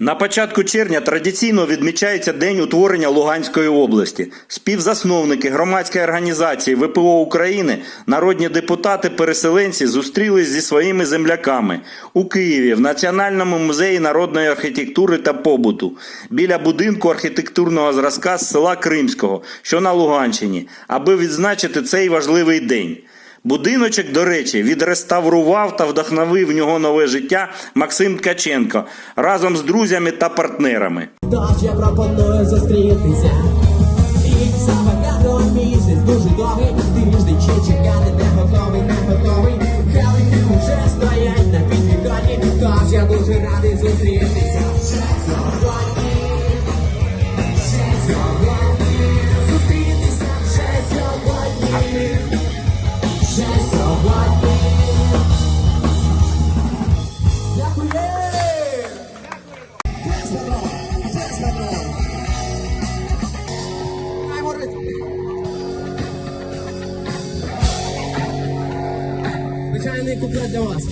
На початку червня традиційно відмічається День утворення Луганської області. Співзасновники громадської організації ВПО України, народні депутати-переселенці зустрілись зі своїми земляками у Києві в Національному музеї народної архітектури та побуту біля будинку архітектурного зразка з села Кримського, що на Луганщині, аби відзначити цей важливий день. Будиночок, до речі, відреставрував та вдохновив в нього нове життя Максим Ткаченко разом з друзями та партнерами. Тож я пропоную зустрітися. Рік забагато місяць, дуже довгий Тиждень чи чекати не готовий, не готовий. Калики вже стоять на підвіконні Тож я дуже радий зустрітися Звичайний куплет для вас.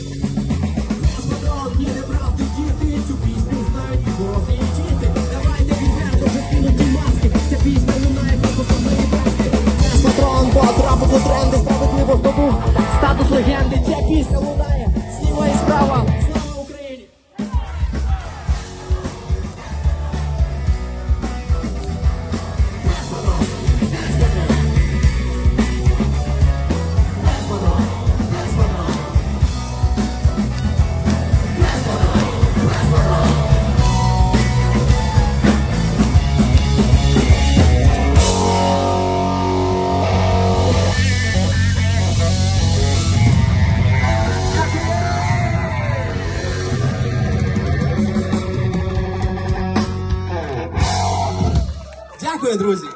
Патрон потрапив у тренди, справедливо здобув статус легенди. Ця пісня Дякую, друзі!